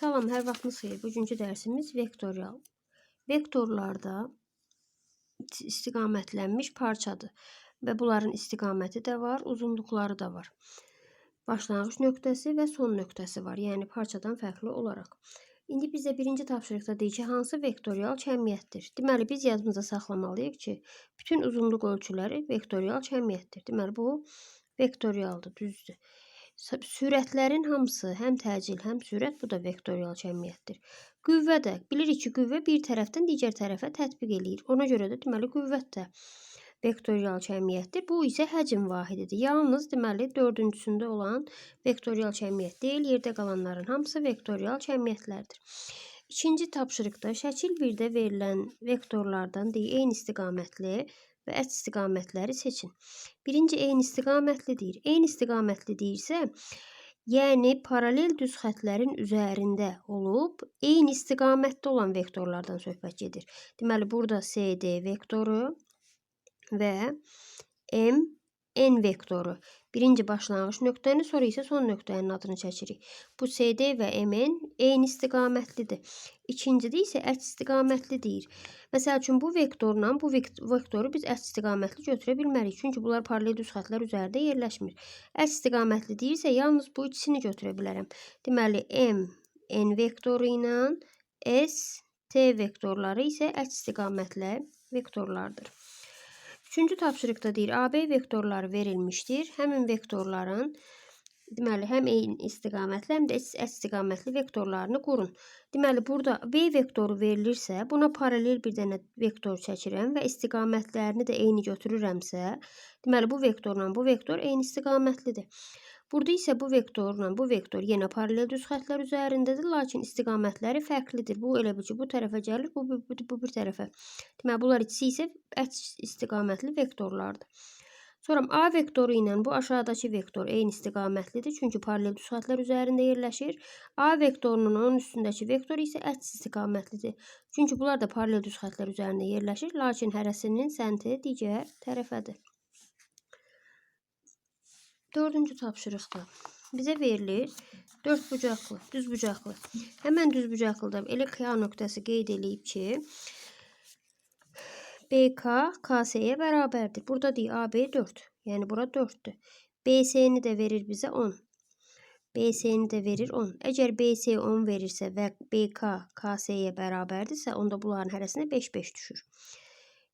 Salam, hər vaxtınız xeyir. Bugünkü dərsimiz vektorial. Vektorlarda istiqamətlənmiş parçadır və bunların istiqaməti də var, uzunluqları da var. Başlanğıc nöqtəsi və son nöqtəsi var, yəni parçadan fərqli olaraq. İndi bizə birinci tapşırıqda deyir ki, hansı vektorial cəmiyyətdir? Deməli, biz yazımıza saxlamalıyıq ki, bütün uzunluq ölçüləri vektorial cəmiyyətdir. Deməli, bu vektorialdır, düzdür. Sü- Sürətlərin hamısı, həm təcil, həm sürət, bu da vektorial cəmiyyətdir. Qüvvə də, bilirik ki, qüvvə bir tərəfdən digər tərəfə tətbiq eləyir. Ona görə də deməli qüvvət də vektorial cəmiyyətdir. Bu isə həcm vahididir. Yalnız deməli dördüncüsündə olan vektorial cəmiyyət deyil, yerdə qalanların hamısı vektorial cəmiyyətlərdir. İkinci tapşırıqda şəkil 1-də verilən vektorlardan deyir, eyni istiqamətli və əks istiqamətləri seçin. Birinci eyni istiqamətlidir. Eyni istiqamətli deyirsə, yəni paralel düz xətlərin üzərində olub eyni istiqamətdə olan vektorlardan söhbət gedir. Deməli, burada CD vektoru və M N vektoru. Birinci başlanğıc nöqtəni, sonra isə son nöqtənin adını çəkirik. Bu CD və MN eyni istiqamətlidir. İkincide isə əks istiqamətli deyir. Məsəl üçün bu vektorla bu vekt vektoru biz əks istiqamətli götürə bilmərik. Çünki bunlar paralel düz xətlər üzərində yerləşmir. Əks istiqamətli deyirsə yalnız bu ikisini götürə bilərəm. Deməli M N vektoru ilə S T vektorları isə əks istiqamətli vektorlardır. Üçüncü tapşırıqda deyir, AB vektorları verilmişdir. Həmin vektorların deməli həm eyni istiqamətli, həm də əks istiqamətli vektorlarını qurun. Deməli burada V vektoru verilirsə, buna paralel bir dənə vektor çəkirəm və istiqamətlərini də eyni götürürəmsə, deməli bu vektorla bu vektor eyni istiqamətlidir. Burada isə bu vektorla bu vektor yenə paralel düz xətlər üzərindədir, lakin istiqamətləri fərqlidir. Bu elə bil ki, bu tərəfə gəlir, bu, bu, bu, bu bir tərəfə. Deməli, bunlar ikisi isə əks istiqamətli vektorlardır. Sonra A vektoru ilə bu aşağıdakı vektor eyni istiqamətlidir, çünki paralel düz xətlər üzərində yerləşir. A vektorunun onun üstündəki vektor isə əks istiqamətlidir. Çünki bunlar da paralel düz xətlər üzərində yerləşir, lakin hərəsinin səmti digər tərəfədir. Dördüncü tapşırıqda bizə verilir dörd bucaqlı, düz bucaqlı. Həmən düz bucaqlıda elə K nöqtəsi qeyd eləyib ki, BK KS-yə bərabərdir. Burada deyir AB 4. Yəni bura 4-dür. BS-ni də verir bizə 10. BS-ni də verir 10. Əgər BS 10 verirsə və BK KS-yə bərabərdirsə, onda bunların hərəsinə 5-5 düşür.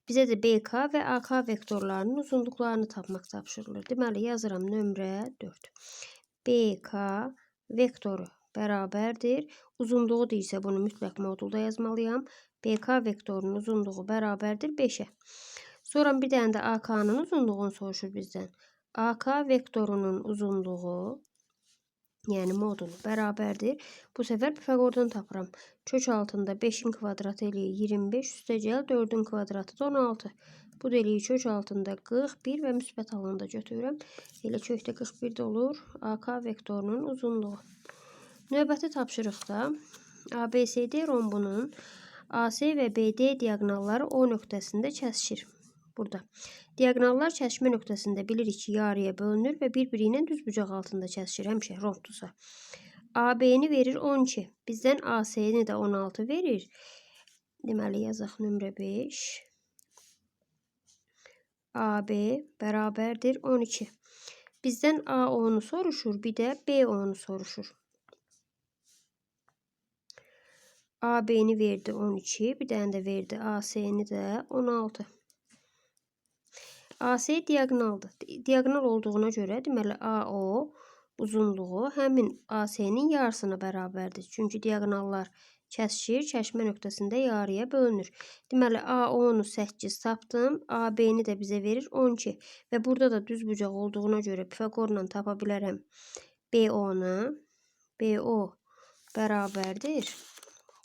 Bizə də BK və AK vektorlarının uzunluqlarını tapmaq tapşırılır. Deməli, yazıram nömrə 4. BK vektoru bərabərdir. Uzunluğu deyirsə bunu mütləq modulda yazmalıyam. BK vektorunun uzunluğu bərabərdir 5-ə. Sonra bir dənə də AK-nın uzunluğunu soruşur bizdən. AK vektorunun uzunluğu yəni modulu bərabərdir. Bu səfər Pifaqordan tapıram. Kök altında 5-in kvadratı eləyir 25, üstə gəl 4-ün kvadratı da 16. Bu da eləyir kök altında 41 və müsbət alanda götürürəm. Elə kökdə 41 də olur AK vektorunun uzunluğu. Növbəti tapşırıqda ABCD rombunun AC və BD diaqnalları O nöqtəsində kəsişir. Burada. Diaqnallar kəsişmə nöqtəsində bilirik ki, yarıya bölünür və bir-biri ilə düzbucaq altında kəsişir həmişə rombdursa. AB-ni verir 12. Bizdən AC-ni də 16 verir. Deməli yazaq nömrə 5. AB bərabərdir 12. Bizdən A10-u soruşur, bir də B10-u soruşur. AB-ni verdi 12, bir dənə də verdi AC-ni də 16. AC diaqonaldır. Diaqonal olduğuna görə deməli AO uzunluğu həmin AC-nin yarısına bərabərdir. Çünki diaqonallar kəsişir, kəsişmə nöqtəsində yarıya bölünür. Deməli AO-nu 8 tapdım, AB-ni də bizə verir 12 və burada da düz bucaq olduğuna görə Pifaqorla tapa bilərəm BO-nu. BO bərabərdir.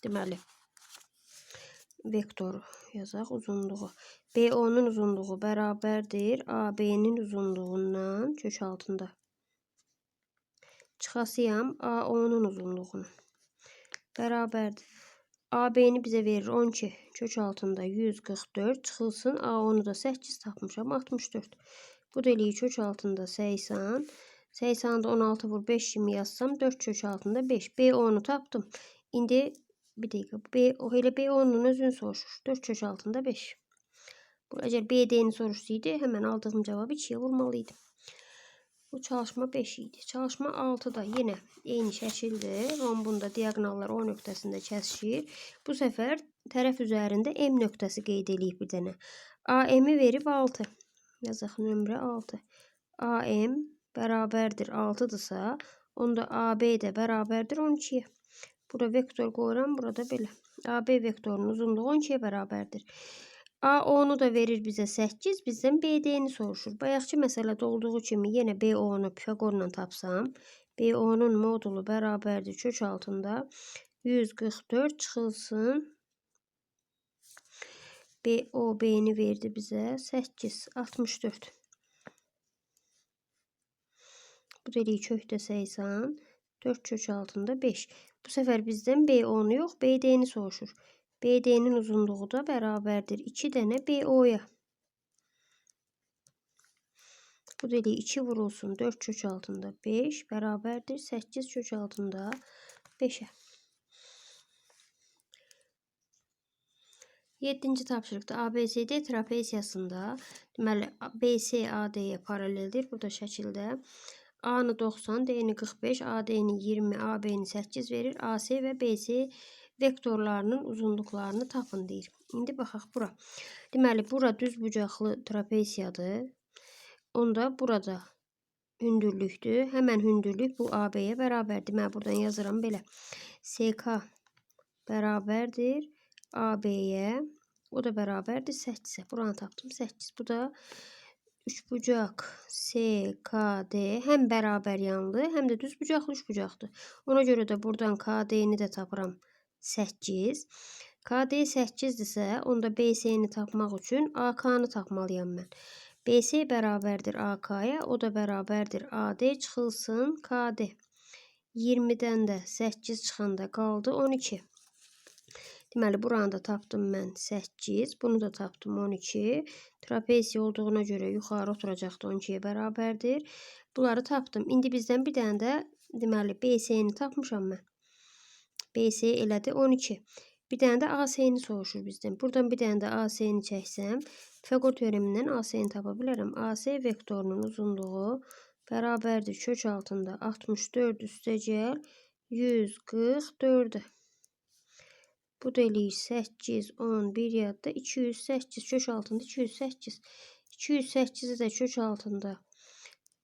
Deməli vektor yazaq uzunluğu. BO'nun uzunluğu bərabərdir AB'nin uzunluğundan kök altında. Çıxasıyam AO'nun uzunluğunu. Bərabərdir. AB-ni bizə verir 12. Kök altında 144 çıxılsın. AO'nu da 8 tapmışam 64. Bu da eləyir kök altında 80. 80'da 16 vur 5 20 yazsam 4 kök altında 5. B10'u tapdım. İndi bir dakika. B, o hele B10'un özünü soruşur. 4 kök altında 5. Bu eğer BD'ni soruşsaydı hemen aldığım cevabı 2'ye vurmalıydım. Bu çalışma 5 idi. Çalışma 6'da yine eyni şəkildir. Rombunda diagonallar O nöqtəsində kəsişir. Bu sefer tərəf üzərində M nöqtəsi qeyd edilib bir dənə. AM-i verib 6. Yazaq nömrə 6. AM bərabərdir 6-dırsa, onda AB də bərabərdir 12-yə. Burada vektor qoyuram, burada belə. AB vektorunun uzunluğu 12-yə bərabərdir. A10'u da verir bize 8. Bizden BD'ni soruşur. Bayaqçı məsələdə olduğu kimi yenə BO''nu Pifagorla tapsam, BO''nun modulu bərabərdir kök altında 144 çıxılsın. BO B'ni verdi bize 8 64. Bu deliği kökdə 80 4 kök altında 5. Bu sefer bizden BO'nu yok BD'ni soruşur. BD'nin uzunluğu da beraberdir. 2 tane BO'ya. Bu deliği 2 vurulsun. 4 kök altında 5 beraberdir. 8 kök altında 5'e. 7-ci tapşırıqda ABCD trapeziyasında deməli BC AD-yə paraleldir. Burada şəkildə A-nı 90, D-ni 45, AD-ni 20, AB-ni 8 verir. AC və BC vektorlarının uzunluqlarını tapın deyir. İndi baxaq bura. Deməli, bura düz bucaqlı trapeziyadır. Onda burada hündürlükdür. Həmən hündürlük bu AB-yə bərabərdir. Mən buradan yazıram belə. SK bərabərdir AB-yə. O da bərabərdir 8-ə. Buranı tapdım 8. Bu da üçbucaq SKD həm bərabər yanlı, həm də düz bucaqlı üçbucaqdır. Ona görə də buradan KD-ni də tapıram. 8. KD 8-dirsə, onda BC-ni tapmaq üçün AK-nı tapmalıyam mən. BC bərabərdir AK-ya, o da bərabərdir AD çıxılsın KD. 20-dən də 8 çıxanda qaldı 12. Deməli, buranı da tapdım mən 8. Bunu da tapdım 12. Trapeziya olduğuna görə yuxarı oturacaqdı 12-yə bərabərdir. Bunları tapdım. İndi bizdən bir dənə də deməli BC-ni tapmışam mən. BC elədi 12. Bir dənə də AC-ni soruşur bizdən. Buradan bir dənə də AC-ni çəksəm, Pifagor teoremindən AC-ni tapa bilərəm. AC vektorunun uzunluğu bərabərdir kök altında 64 üstəgəl 144. Bu delik 8, 10, 1 yadda 208 kök altında 208. 208'i də kök altında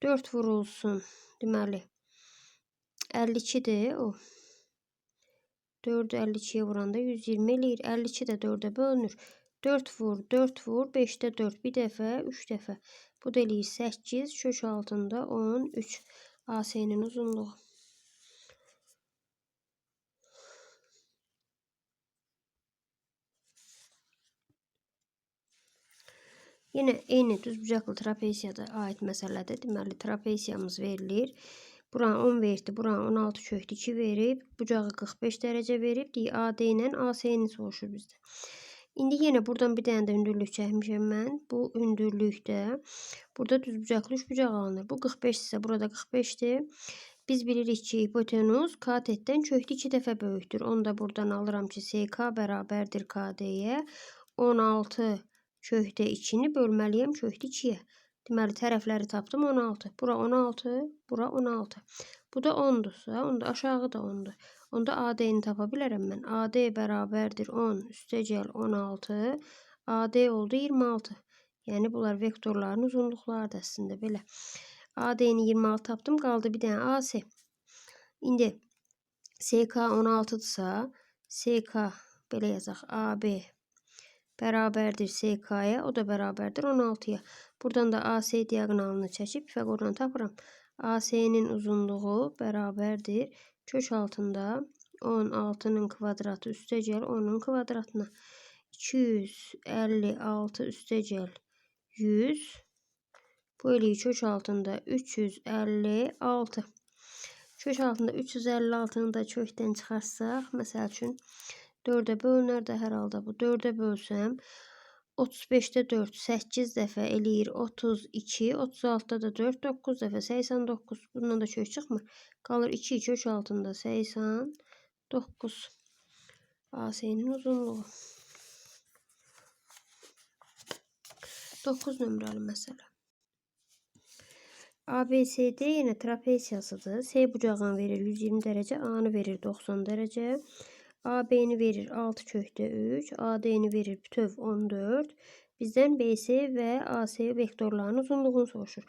4 vurulsun. Deməli 52-dir o. 4'ü 52'ye vuranda 120 eləyir. 52 də 4'ə bölünür. 4 vur, 4 vur, 5'də 4 bir dəfə, 3 dəfə. Bu da eləyir 8, kök altında 13 AS'nin uzunluğu. Yine eyni düzbucaqlı trapeziyada ait məsələdə deməli trapeziyamız verilir. Buranı 10 verdi. Buranı 16 kökdü 2 verib. Bucağı 45 derece verib. Deyir AD ilə AS'ni soruşur bizdə. İndi yenə buradan bir dənə də hündürlük çəkmişəm mən. Bu hündürlükdə burada düz bucaqlı üç bucaq alınır. Bu 45 ise burada 45'dir. Biz bilirik ki, hipotenuz katetdən kökdə 2 dəfə böyükdür. Onu da buradan alıram ki, SK bərabərdir KD-yə. 16 kökdə 2-ni bölməliyəm kökdə 2-yə. Deməli tərəfləri tapdım 16. Bura 16, bura 16. Bu da 10'dursa, onda aşağı da 10'dur. Onda AD-ni tapa bilərəm mən. AD bərabərdir 10 üstəgəl 16. AD oldu 26. Yəni bunlar vektorların uzunluqlarıdır əslində belə. AD-ni 26 tapdım, qaldı bir dənə AC. İndi SK 16-dırsa, SK belə yazaq AB bərabərdir SK-ya, o da bərabərdir 16-ya. Buradan da AC diagonalını çəkib Pifagordan tapıram. AC-nin uzunluğu bərabərdir kök altında 16-nın kvadratı üstəgəl 10-un kvadratına. 256 üstəgəl 100. Bu eliyi kök altında 356. Kök altında 356-nı da kökdən çıxarsaq, məsəl üçün 4-ə bölünər də hər bu. 4-ə bölsəm 35'də 4 8 dəfə eləyir 32, 36-da da 4 9 dəfə 89. Bundan da kök çıxmır. Qalır 2 kök altında 89. AS'nin uzunluğu. 9 nömrəli məsələ. ABCD yenə trapesiyasıdır. S bucağını verir 120 dərəcə, A-nı verir 90 dərəcə. AB'ni verir 6 kökdə 3. AD'ni verir bütöv 14. Bizdən BC və AC vektorlarının uzunluğunu soruşur.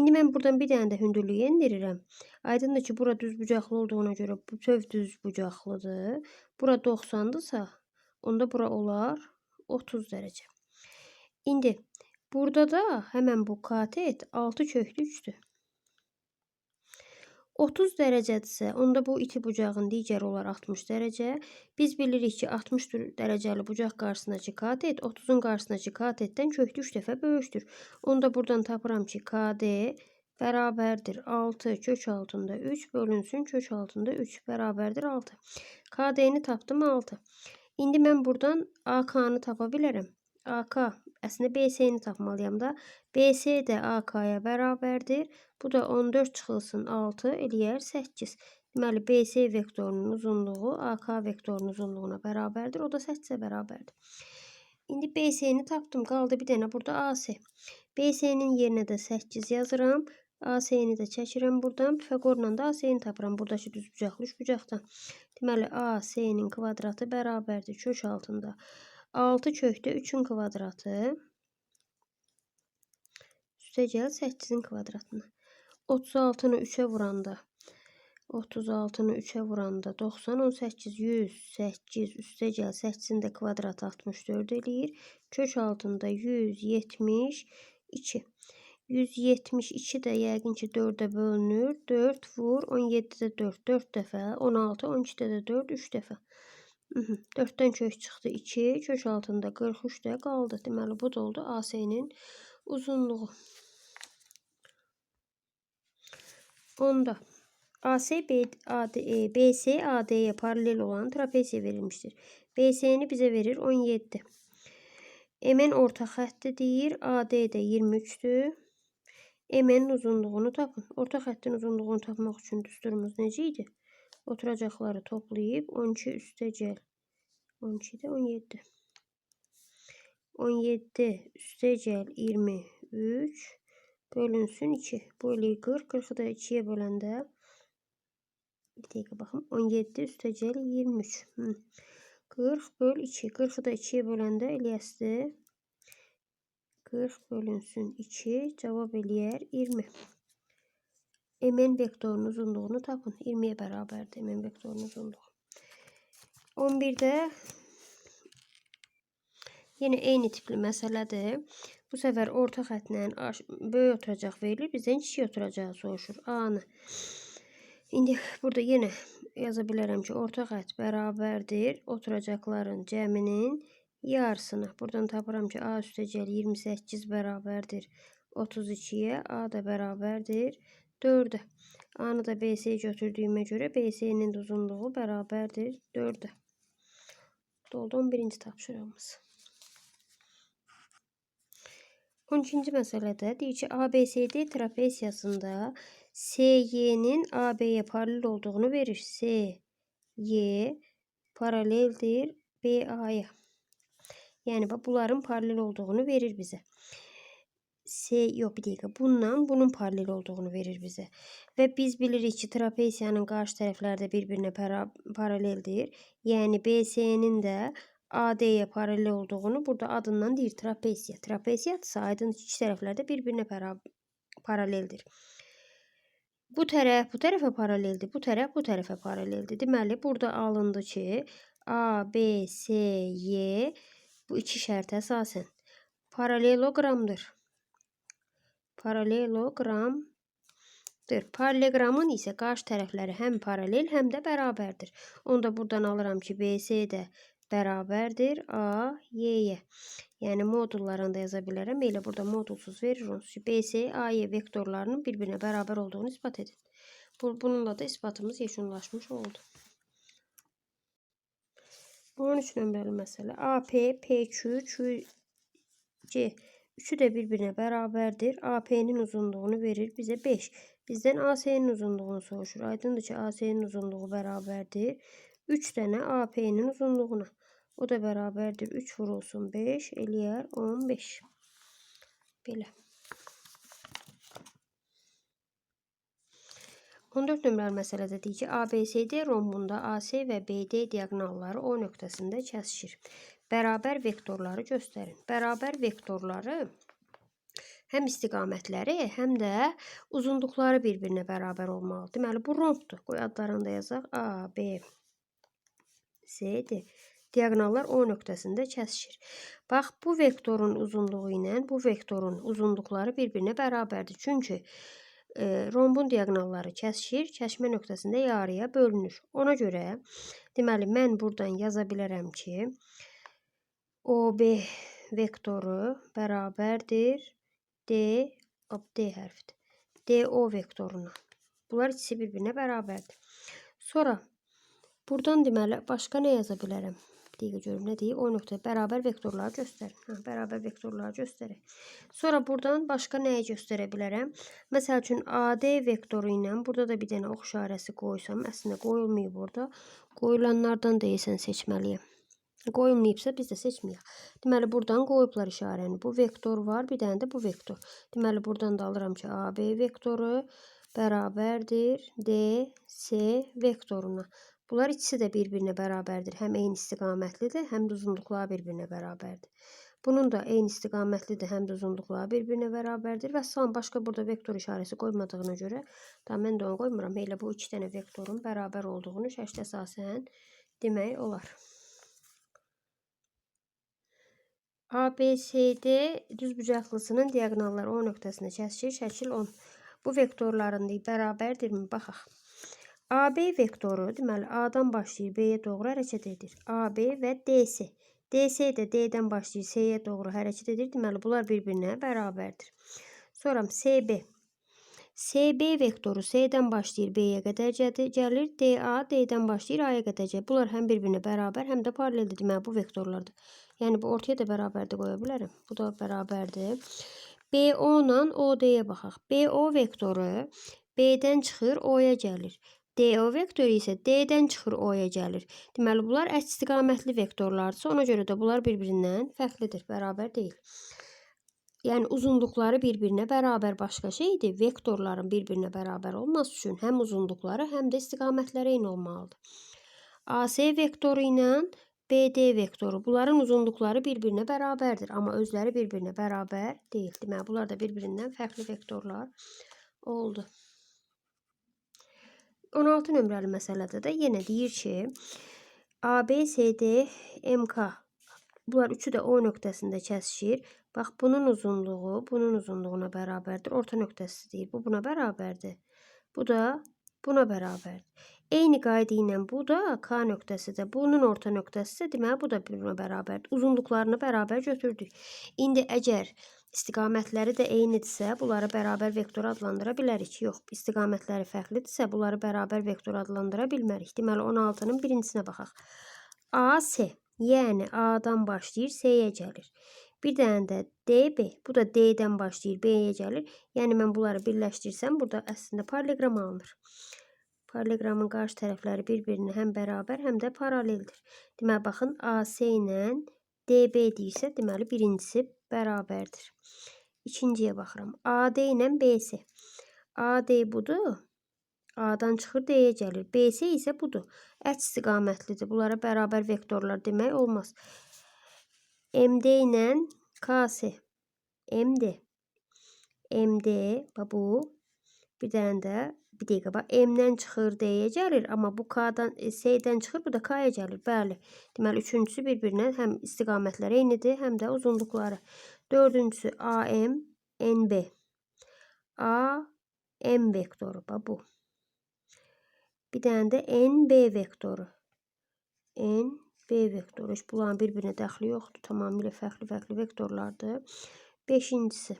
İndi mən buradan bir dənə də hündürlüyü endirirəm. Aydındır ki, bura düz bucaqlı olduğuna görə bütöv düz bucaqlıdır. Bura 90-dırsa, onda bura olar 30 dərəcə. İndi burada da həmən bu katet 6 köklü 3-dür. 30 dərəcədirsə, onda bu iki bucağın digəri olar 60 dərəcə. Biz bilirik ki, 60 dərəcəli bucaq qarşısındakı katet 30-un qarşısındakı katetdən köklü 3 dəfə böyükdür. Onda buradan tapıram ki, KD bərabərdir 6 kök altında 3 bölünsün kök altında 3 bərabərdir 6. KD-ni tapdım 6. İndi mən buradan AK-nı tapa bilərəm. AK əslində BC-ni tapmalıyam da. BC də AK-ya. Bu da 14 çıxılsın 6 eləyər 8. Deməli BC vektorunun uzunluğu AK vektorunun uzunluğuna bərabərdir. O da 8-ə bərabərdir. İndi BC-ni tapdım. Qaldı bir dənə burada AC. BC-nin yerinə də 8 yazıram. AC-ni də çəkirəm buradan. Pifaqorla da AC-ni tapıram. Buradakı düz bucaqlı üç bucaqdan. Deməli AC-nin kvadratı bərabərdir kök altında 6 kökdə 3-ün kvadratı üstə gəl 8-in kvadratına. 36-nı 3-ə vuranda 36-nı 3-ə vuranda 90, 18, 108 üstə gəl 8-in də kvadratı 64 eləyir. Kök altında 172. 172 də yəqin ki 4-ə bölünür. 4 vur 17-də 4, 4 dəfə, 16, 12-də də 4, 3 dəfə. 4-dən kök çıxdı 2, kök altında 43 də qaldı. Deməli bu da oldu AC-nin uzunluğu. Onda AC AD, BC AD'ye paralel olan trapesiye verilmiştir. BC'ni bize verir 17. MN orta xətti deyir. AD də 23-dür. MN'in uzunluğunu tapın. Orta xəttin uzunluğunu tapmaq üçün düsturumuz necə idi? Oturacaqları toplayıb 12 üstə gəl. 12 də 17. 17 üstə gəl 23 bölünsün 2. Bu eləyir 40. 40'ı da 2'ye böləndə bir dakika bakın 17 üstə gəl 23. Hı. 40 böl 2. 40'ı da 2'ye böləndə eləyəsdir. 40 bölünsün 2 cavab eləyər 20. Mn vektorunun uzunluğunu tapın. 20'ye bərabərdir Mn vektorunun uzunluğu. 11'də Yine eyni tipli məsələdir. Bu sefer orta xətlə böyük oturacaq verilir. Bizdən kiçik oturacağı soruşur. A-nı. İndi burada yenə yaza bilərəm ki, orta xət bərabərdir oturacaqların cəminin yarısını. Buradan tapıram ki, A üstə gəl 28 bərabərdir 32-yə. A da bərabərdir 4-ə. A-nı da BC götürdüyümə görə BC-nin uzunluğu bərabərdir 4-ə. Doldu 11-ci tapşırığımız. 12-ci məsələdə deyir ki, ABCD trapesiyasında SY'nin AB'ye paralel olduğunu verir. SY paraleldir BA'ya. Yani bunların paralel olduğunu verir bize. S yok bir dakika. Bundan bunun paralel olduğunu verir bize. Ve biz bilirik ki trapesiyanın karşı taraflarda birbirine para, paraleldir. Yani BS'nin de AD'ye paralel olduğunu burada adından deyir trapesiya. Trapesiya aydın iki tərəflərdə bir-birinə paraleldir. Bu tərəf bu tərəfə paraleldir, bu tərəf bu tərəfə paraleldir. Deməli, burada alındı ki, A, B, C, Y bu iki şərtə əsasən paralelogramdır. Paralelogramdır. Paralelogramın isə qarşı tərəfləri həm paralel, həm də bərabərdir. Onda buradan alıram ki, BC də beraberdir A, Y'ye. Yani modullarında yazabilirim. Elə burada modulsuz verir onsuz. BS, AY vektorlarının birbirine beraber olduğunu ispat edin. Bununla da ispatımız yekunlaşmış oldu. Bu 13 nömrəli məsələ. AP, PQ, Q C. Üçü de birbirine beraberdir. AP'nin uzunluğunu verir bize 5. Bizden AS'nin uzunluğunu soruşur. Aydındır ki AS'nin uzunluğu beraberdir. 3 tane AP'nin uzunluğuna. O da beraberdir. 3 vurulsun 5. Eliyər 15. Belə. 14 nömrəli məsələdə deyir ki, ABCD rombunda AC və BD diaqonalları O nöqtəsində kəsişir. Bərabər vektorları göstərin. Bərabər vektorları həm istiqamətləri, həm də uzunluqları bir-birinə bərabər olmalıdır. Deməli, bu rombdur. Qoy adlarını da yazaq. A, B, C, D. Diaqonallar O nöqtəsində kəsişir. Bax, bu vektorun uzunluğu ilə bu vektorun uzunluqları bir-birinə bərabərdir. Çünki e, rombun diaqonalları kəsişir, kəsişmə nöqtəsində yarıya bölünür. Ona görə deməli mən burdan yaza bilərəm ki, OB vektoru bərabərdir D, D hərfidir. DO vektoruna. Bunlar ikisi bir-birinə bərabərdir. Sonra buradan deməli başqa nə yaza bilərəm? Dəqiqə görüm nə? O nöqtə bərabər vektorları göstərin. Hə, bərabər vektorları göstərək. Sonra buradan başqa nəyi göstərə bilərəm? Məsəl üçün AD vektoru ilə burada da bir dənə ox işarəsi qoysam, əslində qoyulmayıb burada. Qoyulanlardan deyəsən seçməliyəm. Qoyulmayıbsa biz də seçməyək. Deməli buradan qoyublar işarəni. Bu vektor var, bir dənə də bu vektor. Deməli buradan da alıram ki, AB vektoru bərabərdir DC vektoruna. Bunlar ikisi də bir-birinə bərabərdir. Həm eyni istiqamətlidir, həm də uzunluqları bir-birinə bərabərdir. Bunun da eyni istiqamətlidir, həm də uzunluqları bir-birinə bərabərdir və son başqa burada vektor işarəsi qoymadığına görə da mən də onu qoymuram. Elə bu iki dənə vektorun bərabər olduğunu şəklə əsasən demək olar. ABCD düzbucaqlısının diaqonalları O nöqtəsində kəsişir. Şəkil 10. Bu vektorların bərabərdirmi? Baxaq. AB vektoru deməli A-dan başlayır B-yə doğru hərəkət edir. AB və DC. DC də D-dən başlayır C-yə doğru hərəkət edir. Deməli bunlar bir-birinə bərabərdir. Sonra CB. CB vektoru C-dən başlayır B-yə qədər gəlir. DA D-dən başlayır A-ya qədər gəlir. Bunlar həm bir-birinə bərabər, həm də paraleldir. Deməli bu vektorlardır. Yəni bu ortaya da bərabər də qoya bilərəm. Bu da bərabərdir. BO ilə OD-yə baxaq. BO vektoru B-dən çıxır, O-ya gəlir. DO vektoru isə D-dən çıxır O-ya gəlir. Deməli bunlar əks istiqamətli vektorlardır. Ona görə də bunlar bir-birindən fərqlidir, bərabər deyil. Yəni uzunluqları bir-birinə bərabər başqa şeydir. Vektorların bir-birinə bərabər olması üçün həm uzunluqları, həm də istiqamətləri eyni olmalıdır. AC vektoru ilə BD vektoru. Bunların uzunluqları bir-birinə bərabərdir, amma özləri bir-birinə bərabər deyil. Deməli bunlar da bir-birindən fərqli vektorlar oldu. 16 nömrəli məsələdə də yenə deyir ki, AB, CD, MK bunlar üçü də O nöqtəsində kəsişir. Bax bunun uzunluğu bunun uzunluğuna bərabərdir. Orta nöqtəsi deyir. Bu buna bərabərdir. Bu da buna bərabərdir. Eyni qayda ilə bu da K nöqtəsi də bunun orta nöqtəsi isə deməli bu da buna bərabərdir. Uzunluqlarını bərabər götürdük. İndi əgər İstiqamətləri də eynidirsə, bunları bərabər vektor adlandıra bilərik. Yox, istiqamətləri fərqlidirsə, bunları bərabər vektor adlandıra bilmərik. Deməli 16-nın birincisinə baxaq. AC, yəni A-dan başlayır, C-yə gəlir. Bir dənə də DB, bu da D-dən başlayır, B-yə gəlir. Yəni mən bunları birləşdirsəm, burada əslində paralleqram alınır. Paralleqramın qarşı tərəfləri bir-birinə həm bərabər, həm də paraleldir. Deməli baxın, AC ilə DB deyirsə, deməli birincisi bərabərdir. İkinciyə baxıram. AD ilə BC. AD budur. A-dan çıxır D-yə gəlir. BC isə budur. Əks istiqamətlidir. Bunlara bərabər vektorlar demək olmaz. MD ilə KC. MD. MD bu. Bir dənə də bir dəqiqə bax. M-dən çıxır D-yə gəlir, amma bu K-dan e, S-dən çıxır, bu da K-ya gəlir. Bəli. Deməli üçüncüsü bir-birinə həm istiqamətləri eynidir, həm də uzunluqları. Dördüncüsü AM, NB. A, M vektoru bax bu. Bir dənə də NB vektoru. NB vektoru. Heç bunların bir-birinə dəxli yoxdur. Tamamilə fərqli-fərqli vektorlardır. Beşincisi.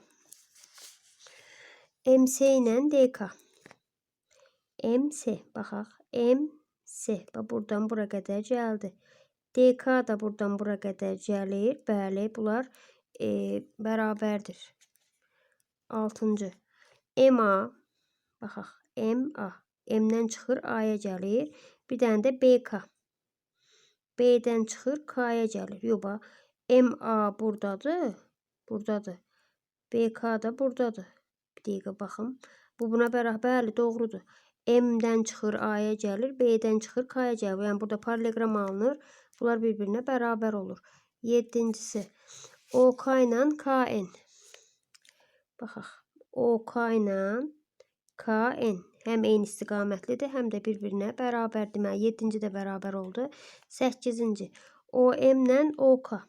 MC ilə DK. MC baxaq. MC. Bax buradan bura qədər gəldi. DK da buradan bura qədər gəlir. Bəli, bunlar e, bərabərdir. 6-cı. MA baxaq. MA. M-dən çıxır, A-ya gəlir. Bir dənə də BK. B-dən çıxır, K-ya gəlir. Yox. MA burdadır. Burdadır. BK da burdadır. Bir dəqiqə baxım. Bu buna bərabər, bəli, doğrudur. M-dən çıxır, A-ya gəlir, B-dən çıxır, K-ya gəlir. Yəni burada paralleloqram alınır. Bunlar bir-birinə bərabər olur. 7-cisi. OK ilə KN. Baxaq. OK ilə KN həm eyni istiqamətlidir, həm də bir-birinə bərabər. Deməli 7-ci də bərabər oldu. 8-ci. OM ilə OK.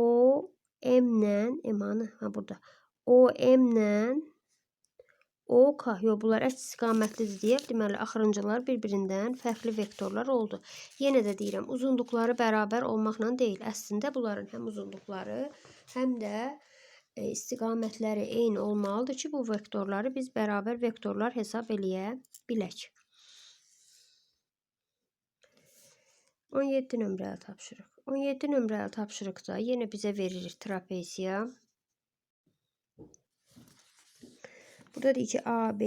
OM ilə emanı ha burada. OM ilə OK. Yox, bunlar əks istiqamətlidir deyə, deməli axırıncılar bir-birindən fərqli vektorlar oldu. Yenə də deyirəm, uzunluqları bərabər olmaqla deyil. Əslində bunların həm uzunluqları, həm də e, istiqamətləri eyni olmalıdır ki, bu vektorları biz bərabər vektorlar hesab eləyə bilək. 17 nömrəli tapşırıq. 17 nömrəli tapşırıqda yenə bizə verilir trapeziya. Burada deyir ki AB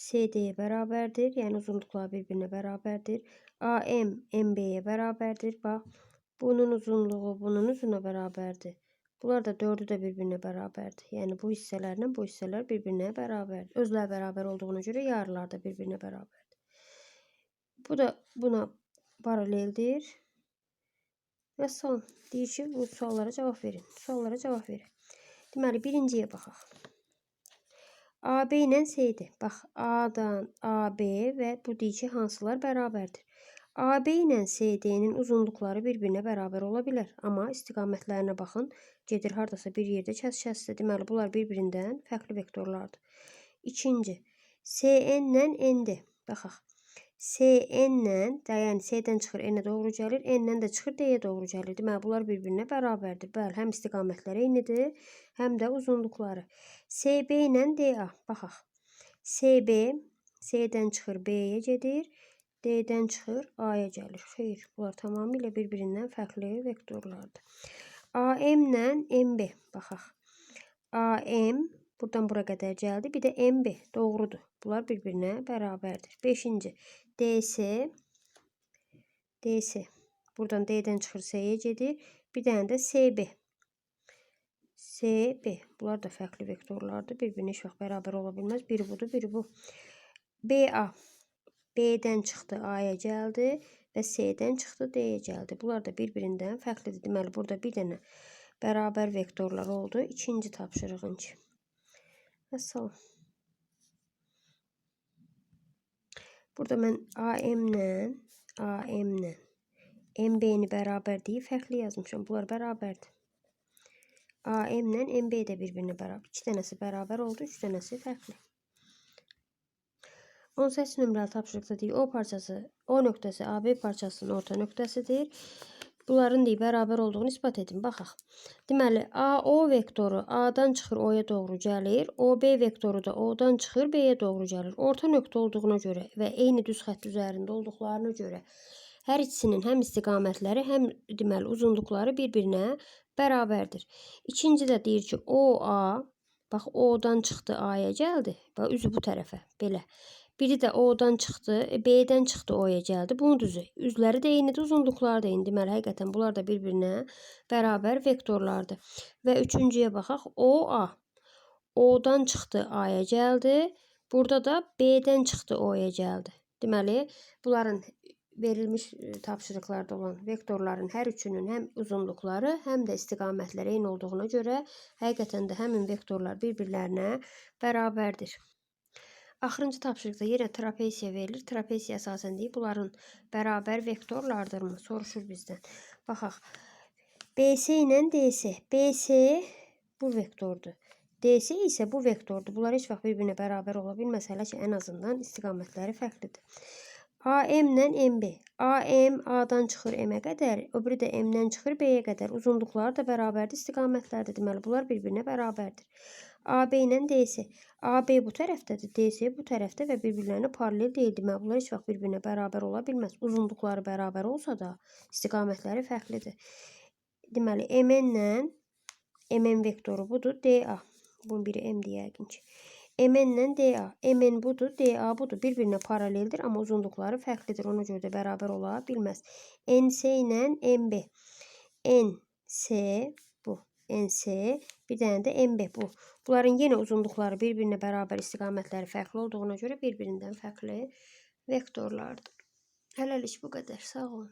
CD'ye bərabərdir. Yəni uzunluqlar bir-birinə bərabərdir. AM MB'ye bərabərdir. Bax, bunun uzunluğu bunun uzuna bərabərdir. Bunlar da dördü də bir-birinə bərabərdir. Yəni bu hissələrlə bu hissələr bir-birinə bərabərdir. Özləri bərabər olduğuna görə yarılar da bir-birinə bərabərdir. Bu da buna paraleldir. Və son deyir ki, bu suallara cavab verin. Suallara cavab verin. Deməli, birinciyə baxaq. AB ilə C-dir. Bax, A-dan AB və bu deyir hansılar bərabərdir. AB ilə CD-nin uzunluqları bir-birinə bərabər ola bilər. Amma istiqamətlərinə baxın. Gedir hardasa bir yerdə kəs-kəsdir. Deməli, bunlar bir-birindən fərqli vektorlardır. İkinci, CN ilə N-dir. Baxaq. CN ilə, yəni C-dən çıxır N-ə doğru gəlir, N-dən də çıxır D-yə doğru gəlir. Deməli, bunlar bir-birinə bərabərdir. Bəli, həm istiqamətləri eynidir, həm də uzunluqları. CB ilə DA, baxaq. CB C-dən çıxır B-yə gedir, D-dən çıxır A-ya gəlir. Xeyr, bunlar tamamilə bir-birindən fərqli vektorlardır. AM ilə MB, baxaq. AM buradan bura qədər gəldi. Bir də MB doğrudur. Bunlar bir-birinə bərabərdir. 5-ci. DS DS buradan D'den çıxır S-yə gedir. Bir dənə də SB. SB. Bunlar da fərqli vektorlardır. Bir-birinə heç vaxt bərabər ola bilməz. Biri budur, biri bu. BA. B-dən çıxdı A-ya gəldi və C-dən çıxdı D-yə gəldi. Bunlar da bir-birindən fərqlidir. Deməli, burada bir dənə bərabər vektorlar oldu. İkinci tapşırığınki. Vəssalam. Burada mən AM-lə, AM-lə MB-ni bərabər deyib fərqli yazmışam. Bunlar bərabərdir. AM-lə MB də bir-birinə bərabər. 2 dənəsi bərabər oldu, 3 dənəsi fərqli. 18 nömrəli tapşırıqda deyir, O parçası, O nöqtəsi AB parçasının orta nöqtəsidir. Bunların deyir, bərabər olduğunu isbat edin. Baxaq. Deməli, AO vektoru A-dan çıxır O-ya doğru gəlir. OB vektoru da O-dan çıxır B-yə doğru gəlir. Orta nöqtə olduğuna görə və eyni düz xətt üzərində olduqlarına görə hər ikisinin həm istiqamətləri, həm deməli uzunluqları bir-birinə bərabərdir. İkinci də deyir ki, OA bax O-dan çıxdı A-ya gəldi. Bax üzü bu tərəfə belə. Biri də O'dan çıxdı, e, B'dən çıxdı O'ya gəldi. Bunun düzü. Üzləri də eynidir, uzunluqları da eyni. Deməli, həqiqətən bunlar da bir-birinə bərabər vektorlardır. Və üçüncüyə baxaq. OA. O'dan çıxdı A'ya gəldi. Burada da B'dən çıxdı O'ya gəldi. Deməli, bunların verilmiş e, tapşırıqlarda olan vektorların hər üçünün həm uzunluqları, həm də istiqamətləri eyni olduğuna görə həqiqətən də həmin vektorlar bir-birlərinə bərabərdir. Axırıncı tapşırıqda yenə trapeziya verilir. Trapeziya əsasən deyib, bunların bərabər vektorlardırmı? Soruşur bizdən. Baxaq. BS ilə DS. BS bu vektordur. DS isə bu vektordur. Bunlar heç vaxt bir-birinə bərabər ola bilməz, hələ ki, ən azından istiqamətləri fərqlidir. AM ilə MB. AM A-dan çıxır M-ə qədər, biri də M-dən çıxır B-yə qədər. Uzunluqları da bərabərdir, istiqamətləri də deməli bunlar bir-birinə bərabərdir. AB ilə DC. AB bu tərəfdədir, DC bu tərəfdə və bir-birlərinə paralel deyil. Deməli, bunlar heç vaxt bir-birinə bərabər ola bilməz. Uzunluqları bərabər olsa da, istiqamətləri fərqlidir. deməli MN-lə MN vektoru budur, DA. Bunun biri M-dir yəqin ki. MN-lə DA. MN budur, DA budur. Bir-birinə paraleldir, amma uzunluqları fərqlidir. Ona görə də bərabər ola bilməz. NC ilə MB. NC NC. Bir dənə də MB bu. Bunların yenə uzunluqları bir-birinə bərabər, istiqamətləri fərqli olduğuna görə bir-birindən fərqli vektorlardır. Hələlik bu qədər. Sağ olun.